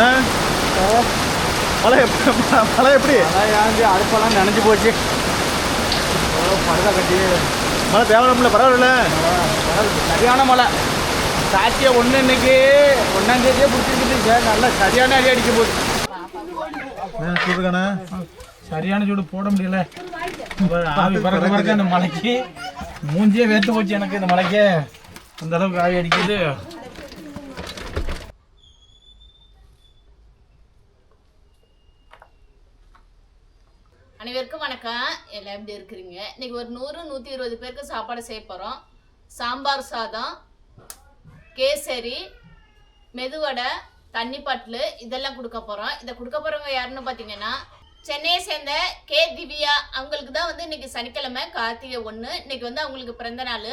மழை எப்படி மழை எப்படி? ஏஞ்சி அடுப்பெல்லாம் நினைஞ்சு போச்சு. படுதா கட்டி. மழை தேவையில்ல பரவாயில்ல. சரியான மழை. சாத்திய ஒன்று இன்னைக்கு ஒன்றாம் தேதியே பிடிச்சிருக்குது சார். நல்லா சரியான அடி அடிக்க போகுது. சொல்லுங்கண்ணா சரியான சூடு போட முடியல. ஆவி பறக்க பறக்க இந்த மலைக்கு மூஞ்சியே வேர்த்து போச்சு எனக்கு இந்த மலைக்கு. அந்த அளவுக்கு ஆவி அடிக்குது. வணக்கம் எப்படி இருக்கிறீங்க? இன்னைக்கு ஒரு நூறு நூற்றி இருபது பேருக்கு சாப்பாடு செய்ய போகிறோம் சாம்பார் சாதம் கேசரி மெதுவடை தண்ணி பாட்டில் இதெல்லாம் கொடுக்க போகிறோம் இதை கொடுக்க போகிறவங்க யாருன்னு பார்த்தீங்கன்னா சென்னையை சேர்ந்த கே திவ்யா. அவங்களுக்கு தான் வந்து இன்னைக்கு சனிக்கிழமை கார்த்திகை ஒன்று இன்னைக்கு வந்து அவங்களுக்கு பிறந்த நாள்.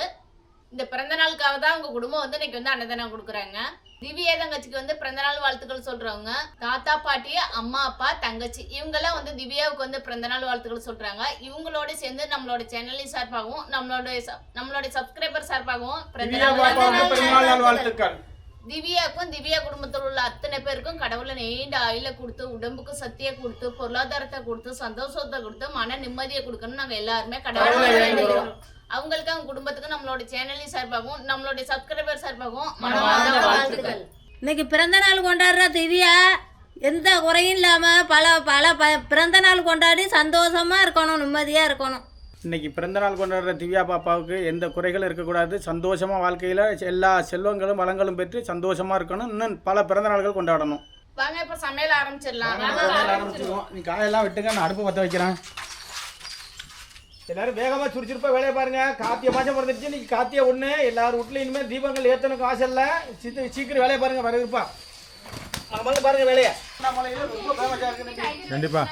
இந்த பிறந்த நாளுக்காக தான் அவங்க குடும்பம் வந்து இன்னைக்கு வந்து அன்னதானம் கொடுக்குறாங்க. திவ்யா தங்கச்சிக்கு வந்து பிறந்தநாள் வாழ்த்துக்கள் சொல்றவங்க. தாத்தா பாட்டி அம்மா அப்பா தங்கச்சி இவங்கெல்லாம் வந்து திவ்யாவுக்கு வந்து பிறந்தநாள் வாழ்த்துக்கள் சொல்றாங்க. இவங்களோட சேர்ந்து நம்மளோட சேனலின் சார்பாகவும் நம்மளோட நம்மளோட சப்ஸ்கிரைபர் சார்பாகவும் பிறந்தநாள் வாழ்த்துக்கள். திவ்யாவுக்கும் திவ்யா குடும்பத்தில் உள்ள அத்தனை பேருக்கும் கடவுளை நீண்ட ஆயில கொடுத்து உடம்புக்கு சக்தியை கொடுத்து பொருளாதாரத்தை கொடுத்து சந்தோஷத்தை கொடுத்து மன நிம்மதியை கொடுக்கணும் நாங்க எல்லாருமே கடவுளை அவங்களுக்கு அவங்க குடும்பத்துக்கு நம்மளோட சேனலின் சார்பாகவும் நம்மளோட சப்ஸ்கிரைபர் சார்பாகவும் மனமார்ந்த வாழ்த்துக்கள். இன்னைக்கு பிறந்த நாள் கொண்டாடுற திவ்யா எந்த குறையும் இல்லாமல் பல பல ப பிறந்த நாள் கொண்டாடி சந்தோஷமாக இருக்கணும் நிம்மதியாக இருக்கணும். இன்னைக்கு பிறந்தநாள் கொண்டாடுற திவ்யா பாப்பாவுக்கு எந்த குறைகளும் இருக்கக்கூடாது. சந்தோஷமா வாழ்க்கையில எல்லா செல்வங்களும் வளங்களும் பெற்று சந்தோஷமா இருக்கணும். இன்னும் பல பிறந்த நாள்கள் கொண்டாடணும். வாங்க இப்ப சமையல் ஆரம்பிச்சிடலாம். ஆரம்பிச்சிருவோம். நீ காயெல்லாம் விட்டுங்க நான் அடுப்பு பற்ற வைக்கிறேன். எல்லாரும் வேகமா சுறுசுறுப்பா வேலையை பாருங்க. காத்திய மாசம் பிறந்துருச்சு. இன்னைக்கு காத்திய ஒண்ணு. எல்லாரும் வீட்லயும் இனிமேல் தீபங்கள் ஏத்தனுக்கு ஆசை இல்ல. சீக்கிரம் சீக்கிரம் வேலையை பாருங்க வரவிருப்பா நம்மளும் பாருங்க வேலையை. ரொம்ப ஃபேமஸா இருக்கு. கண்டிப்பா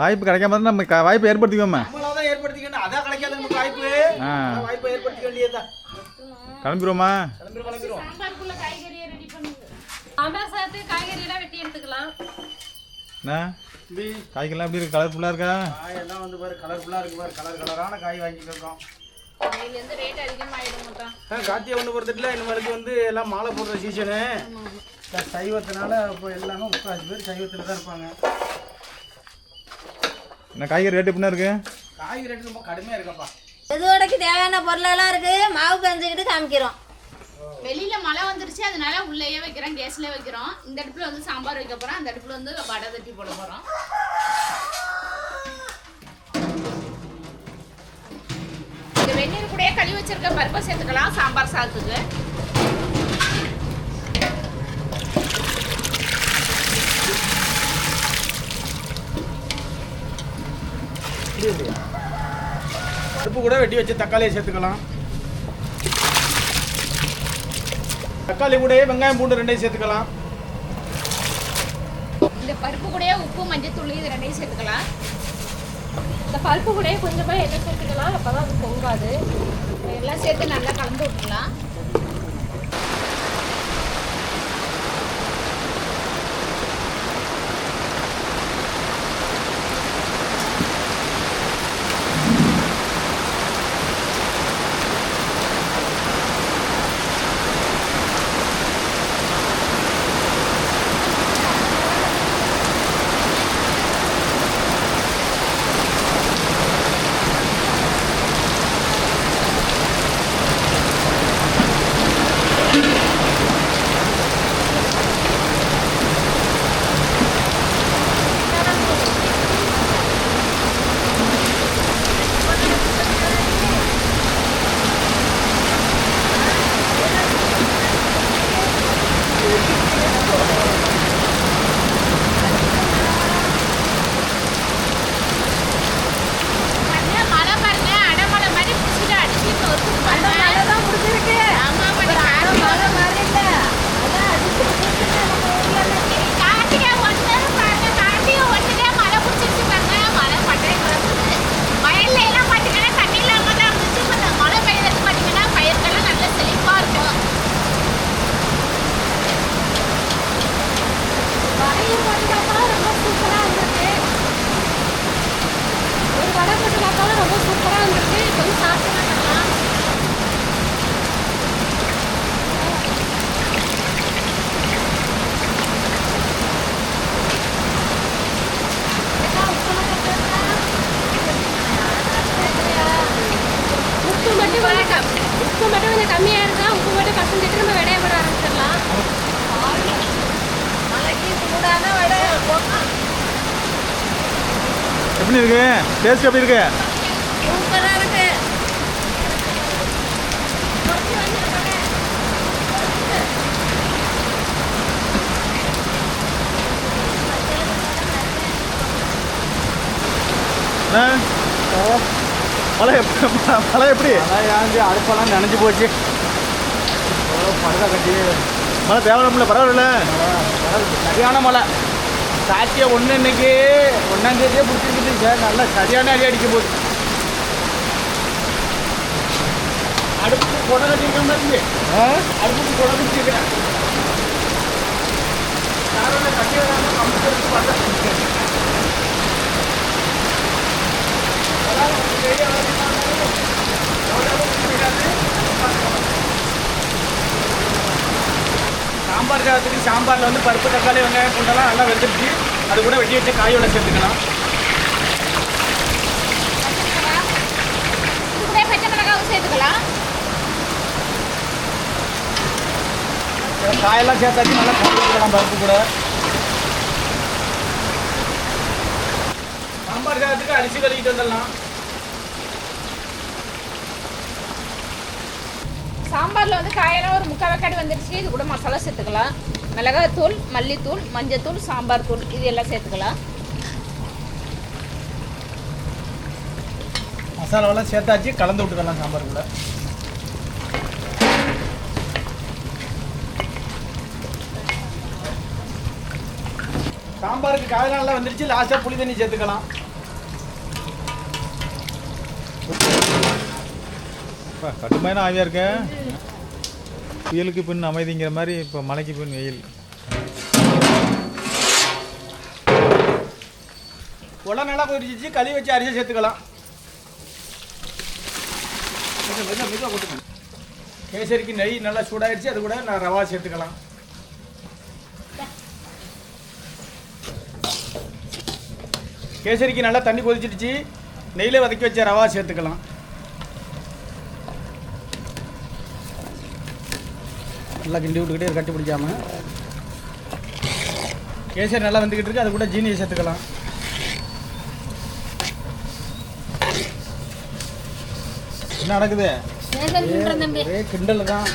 வாய்ப்பு கிடைக்காம நம்ம வாய்ப்பு ஏற்படுத்திக்கோமா? நம்மளால சாம்பார் சாதத்து காய்கறியெல்லாம் வெட்டி எடுத்துக்கலாம். என்ன? காய்கறிலாம் எப்படி இருக்கு? கலர்ஃபுல்லாக இருக்கா? காயெல்லாம் வந்து பாரு கலர்ஃபுல்லாக இருக்கு பாரு. கலர் கலரான காய் வாங்கிட்டு இருக்கோம். ரேட் ஆ, கார்த்திகை ஒன்று பொறுத்துட்டுல இனிமேலுக்கு வந்து எல்லாம் மாலை போடுற சீசனு சைவத்தினால இப்போ எல்லாமே முக்கால் பேர் சைவத்தில் தான் இருப்பாங்க. என்ன காய்கறி ரேட் எப்படின்னா இருக்கு? காய் ரேட்டு ரொம்ப கடுமையாக இருக்கப்பா. எதுவடைக்கு தேவையான பொருளெல்லாம் இருக்குது மாவு கஞ்சிக்கிட்டு காமிக்கிறோம். வெளியில மழை வந்துருச்சு அதனால உள்ளேயே வைக்கிறோம் கேஸ்ல வைக்கிறோம். இந்த அடுப்புல வந்து சாம்பார் வைக்க போறோம் அந்த அடுப்புல வந்து வடை தட்டி போட போறோம். இந்த வெந்நீர் கூடயே கழுவி வச்சிருக்க பருப்பை சேர்த்துக்கலாம் சாம்பார் சாதத்துக்கு. அடுப்பு கூட வெட்டி வச்சு தக்காளியை சேர்த்துக்கலாம். தக்காளி கூடயே வெங்காயம் பூண்டு ரெண்டையும் சேர்த்துக்கலாம். இந்த பருப்பு கூடயே உப்பு மஞ்சள் தூள் இது ரெண்டையும் சேர்த்துக்கலாம். இந்த பருப்பு கூடயே கொஞ்சமாக எண்ணெய் சேர்த்துக்கலாம் அப்பதான் அது பொங்காது. எல்லாம் சேர்த்து நல்லா கலந்து விட்டுக்கலாம். டேஸ்ட் எப்படி இருக்கு? மழை எப்படி மழை எப்படி? அதான் அடுப்பெல்லாம் நினைஞ்சு போச்சு. படுதா கட்டி. மழை தேவையில்ல பரவாயில்ல. சரியான மழை. காய்ச்சிய ஒன்று இன்னைக்கு ஒன்றாம் தேதியே பிடிச்சிருக்குது சார். நல்லா சரியான அடி அடிக்க போகுது. அடுப்புக்கு கொடை கட்டிருக்க மாதிரி அடுப்புக்கு கொடை கட்டிருக்கிறேன் கம்ப்யூட்டருக்கு சாம்பார் சாதத்துக்கு சாம்பாரில் வந்து பருப்பு தக்காளி வெங்காயம் பூண்டெல்லாம் நல்லா வெந்துருச்சு. அது கூட வெட்டி வச்சு காயோட சேர்த்துக்கலாம். காயெல்லாம் சேர்த்தாச்சு நல்லா கலந்துக்கலாம் பருப்பு கூட. சாம்பார் சாதத்துக்கு அரிசி கழுவிட்டு வந்துடலாம். சாம்பாரில் வந்து காயெல்லாம் ஒரு முக்கால் வெக்காடு வந்துருச்சு. இது கூட மசாலா சேர்த்துக்கலாம். மிளகாத்தூள் மல்லித்தூள் மஞ்சத்தூள் சாம்பார் தூள் இது எல்லாம் சேர்த்துக்கலாம். மசாலாவெல்லாம் சேர்த்தாச்சு. கலந்து விட்டுக்கலாம் சாம்பார் கூட. சாம்பாருக்கு காயெல்லாம் நல்லா லாஸ்ட்டாக புளி தண்ணி சேர்த்துக்கலாம். கடுமையான ஆவியாக இருக்கு. புயலுக்கு பின் அமைதிங்கிற மாதிரி இப்போ மலைக்கு பின் வெயில். உள்ள நல்லா போயிடுச்சு களி வச்சு அரிசி சேர்த்துக்கலாம். கேசரிக்கு நெய் நல்லா சூடாயிடுச்சு அது கூட நான் ரவா சேர்த்துக்கலாம். கேசரிக்கு நல்லா தண்ணி கொதிச்சிடுச்சு நெய்யில் வதக்கி வச்ச ரவா சேர்த்துக்கலாம். நல்லா கிண்டி விட்டுக்கிட்டே கட்டி பிடிக்காம. கேசரி நல்லா வந்துக்கிட்டு இருக்கு அது கூட ஜீனியை சேர்த்துக்கலாம். என்ன நடக்குது? ஒரே கிண்டல் தான்.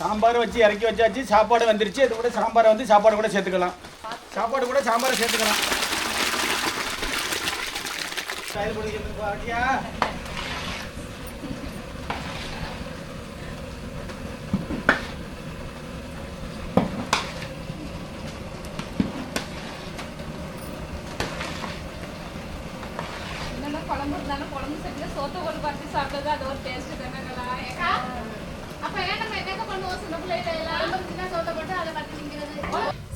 சாம்பார் வச்சு இறக்கி வச்சாச்சு சாப்பாடு வந்துருச்சு அது கூட சாம்பாரை வந்து சாப்பாடு கூட சேர்த்துக்கலாம். சாப்பாடு கூட சாம்பாரை சேர்த்துக்கலாம். ஸ்டைல் பிடிக்கிறது பாட்டியா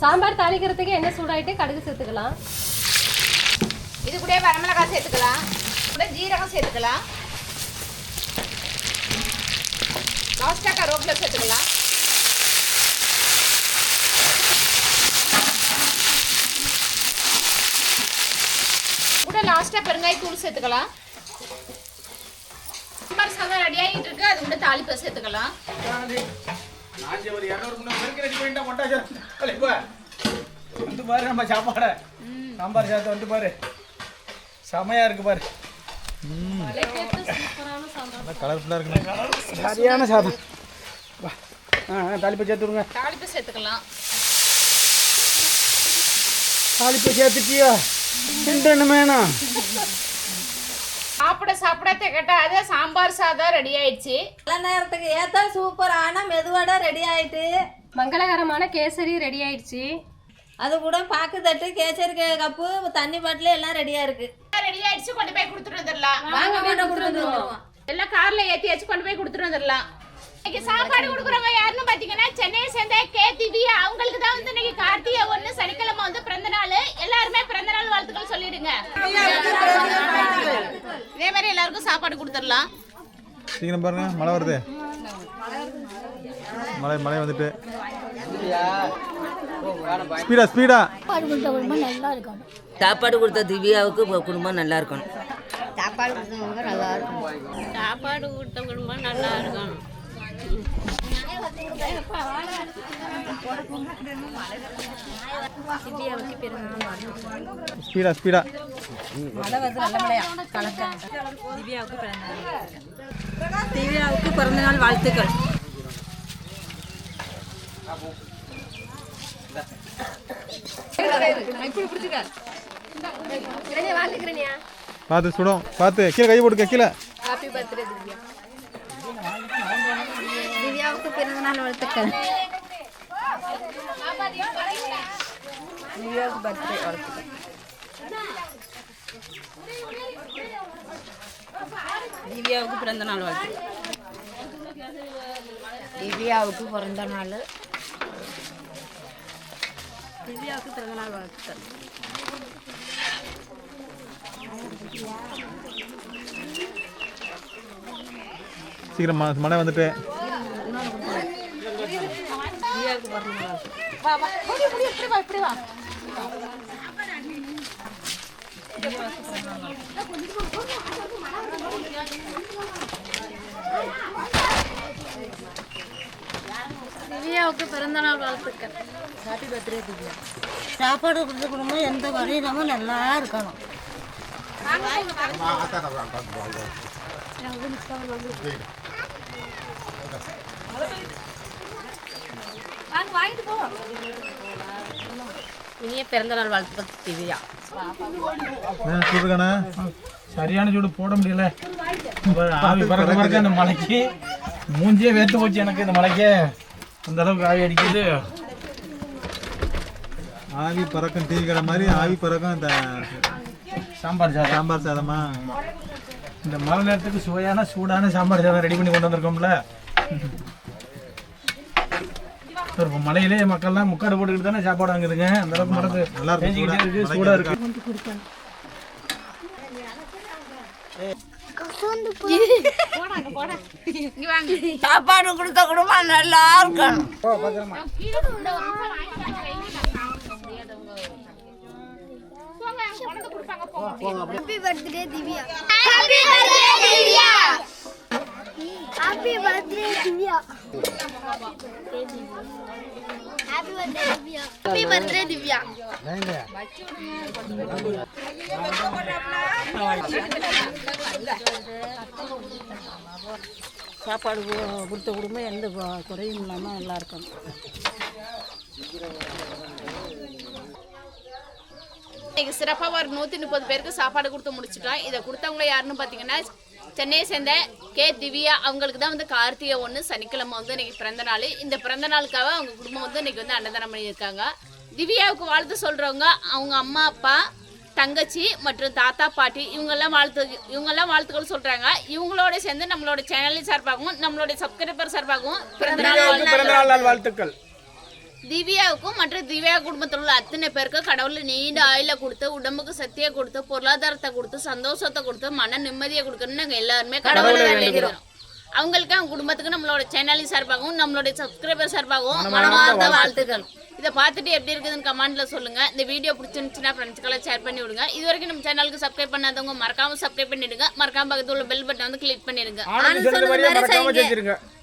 சாம்பார் தாளிக்கிறதுக்கு எண்ணெய் சூடாயிட்டு கடுகு சேர்த்துக்கலாம். இது கூட வரமிளகாய் சேர்த்துக்கலாம். கூட ஜீரகம் சேர்த்துக்கலாம். லாஸ்ட்டாக கருவேப்பிலை சேர்த்துக்கலாம். கூட லாஸ்ட்டாக பெருங்காய தூள் சேர்த்துக்கலாம். சாம்பார் சாதம் ரெடி ஆகிட்டு இருக்கு. அது கூட தாளிப்பை சேர்த்துக்கலாம். நான் ஒரு இரநூறு முந்நூறு பேருக்கு ரெடி பண்ணிட்டா கொண்டாச்சு வந்து பாரு நம்ம சாப்பாடை. சாம்பார் சாதத்தை வந்து பாரு. செமையா இருக்கு பாரு. கலர்ஃபுல்லாக இருக்குண்ணே சரியான சாதம். வா. ஆ ஆ, தாளிப்பை சேர்த்து விடுங்க. தாளிப்பை சேர்த்துக்கலாம். தாளிப்பை சேர்த்துட்டியா? கிண்டணுமேனா சாப்பிட சாப்பிட திகட்டாத சாம்பார் சாதம் ரெடி ஆயிடுச்சு. நல்ல நேரத்துக்கு ஏற்ற சூப்பரான மெதுவடை ரெடி ஆயிட்டு. மங்களகரமான கேசரி ரெடி ஆயிடுச்சு. அது கூட பாக்கு தட்டு கேசரி கப்பு தண்ணி பாட்டில் எல்லாம் ரெடியாக இருக்கு. ரெடி ஆயிடுச்சு கொண்டு போய் கொடுத்துட்டு வந்துடலாம். வாங்க கொண்டு கொடுத்துட்டு வந்துருவோம். எல்லாம் கார்ல ஏத்தியாச்சு கொண்டு போய் கொடுத்துட்டு வந்துடலாம். இன்னைக்கு சாப்பாடு கொடுக்குறவங்க யாருன்னு பாத்தீங்கன்னா சென்னையை சேர்ந்த கே திவி அவங்களுக்கு தான் வந்து இன்னைக்கு கார்த்திகை ஒண்ணு சனிக்கிழமை வந்து பிறந்த நாள் எல்லாருமே பிறந்த நாள் வாழ்த்துக்கள் சொல்லிடுங்க. எல்லாருக்கும் சாப்பாடு கொடுத்துடலாம். சீக்கிரம் பாருங்க மழை வருது. மழை மழை வந்துட்டு. ஸ்பீடா ஸ்பீடா சாப்பாடு கொடுத்த திவ்யாவுக்கு குடும்பம் நல்லா இருக்கணும். சாப்பாடு கொடுத்தவங்க நல்லா இருக்கும் சாப்பாடு கொடுத்த குடும்பம் நல்லா இருக்கும் ஸ்பீடா ஸ்பீடா. திவ்யாவுக்கு பிறந்தநாள் வாழ்த்துக்கள் பார்த்து சுடும். பார்த்து கீழே கை போட்டுக்க கீழே. திவ்யாவுக்கு பிறந்தநாள் வாழ்த்துக்கள். திவ்யாவுக்கு பர்த்டே வாழ்த்துக்கள் திவ்யாவுக்கு பிறந்தநாள் வாழ்த்துக்கள் திவ்யாவுக்கு பிறந்த நாள். திவ்யாவுக்கு பிறந்தநாள் வாழ்த்துக்கள். சீக்கிரம் ம- மழை வந்துட்டு. திவ்யாவுக்கு பிறந்தநாள் வாழ்த்துக்கள். திவ்யாவுக்கு பிறந்தநாள் வாழ்த்துக்கள். சாப்பாடு கொடுத்த குடும்பம் எந்த வழியிலும் நல்லா இருக்கணும். இனிய பிறந்தநாள் வாழ்த்துக்கள் திவ்யா. சொல்லுங்கண்ணா. சரியான சூடு போட முடியல. ஆவி பறக்க பறக்க அந்த மலைக்கு மூஞ்சியே வேர்த்து போச்சு எனக்கு இந்த மலைக்கு. அந்த அளவுக்கு ஆவி அடிக்குது. ஆவி பறக்கும் டீ கடை மாதிரி ஆவி பறக்கும் இந்த சாம்பார் சாதம். சாம்பார் சாதமா? இந்த மழை நேரத்துக்கு சுவையான சூடான சாம்பார் சாதம் ரெடி பண்ணி கொண்டு வந்திருக்கோம்ல. சார் இப்போ மலையிலே மக்கள்லாம் முக்காடு போட்டுக்கிட்டு தானே சாப்பாடு வாங்குதுங்க அந்த அளவுக்கு மரத்து நல்லா இருக்கு, பேஞ்சிக்கிட்டே சூடா. இருக்கு சாப்பாடு கொடுத்த குடும்பம் நல்லா இருக்கணும் Happy birthday, Divya. Happy birthday, Divya. Happy birthday, Divya. Happy birthday, Divya. Happy birthday, Divya. சாப்பாடு கொடுத்த குடும்பம் எந்த குறையும் இல்லாமல் நல்லா இருக்கணும் இன்னைக்கு சிறப்பாக ஒரு நூற்றி முப்பது பேருக்கு சாப்பாடு கொடுத்து முடிச்சிட்டோம் இதை கொடுத்தவங்க யாருன்னு பார்த்தீங்கன்னா சென்னையை சேர்ந்த கே திவ்யா அவங்களுக்கு தான் வந்து கார்த்திகை ஒன்று சனிக்கிழமை வந்து இன்னைக்கு பிறந்த நாள். இந்த பிறந்த நாளுக்காக அவங்க குடும்பம் வந்து இன்னைக்கு வந்து அன்னதானம் பண்ணியிருக்காங்க. திவ்யாவுக்கு வாழ்த்து சொல்கிறவங்க அவங்க அம்மா அப்பா தங்கச்சி மற்றும் தாத்தா பாட்டி இவங்கெல்லாம் வாழ்த்து இவங்கெல்லாம் வாழ்த்துக்கள் சொல்கிறாங்க இவங்களோட சேர்ந்து நம்மளோட சேனலின் சார்பாகவும் நம்மளுடைய சப்ஸ்கிரைபர் சார்பாகவும் பிறந்த நாள் வாழ்த்துக்கள். திவ்யாவுக்கும் மற்றும் திவ்யா குடும்பத்தில் உள்ள அத்தனை பேருக்கு கடவுள் நீண்ட ஆயுள கொடுத்து உடம்புக்கு சக்தியை கொடுத்து பொருளாதாரத்தை கொடுத்து சந்தோஷத்தை கொடுத்து மன நிம்மதியை கொடுக்கணும்னு நாங்கள் எல்லாருமே கடவுளை வேண்டிக்கிறோம். அவங்களுக்கு அவங்க குடும்பத்துக்கு நம்மளோட சேனலின் சார்பாகவும் நம்மளுடைய சப்ஸ்கிரைபர் சார்பாகவும் மனமார்ந்த வாழ்த்துக்கள். இதை பார்த்துட்டு எப்படி இருக்குதுன்னு கமெண்ட்ல சொல்லுங்க. இந்த வீடியோ பிடிச்சிருந்துச்சுன்னா ஃப்ரெண்ட்ஸ்க்கெல்லாம் ஷேர் பண்ணி விடுங்க. இது வரைக்கும் நம்ம சேனலுக்கு சப்ஸ்கிரைப் பண்ணாதவங்க மறக்காம சப்ஸ்கிரைப் பண்ணிடுங்க. மறக்காம பக்கத்துல உள்ள பெல் பட்டன் வந்து கிளிக் பண்ணிடுங்க.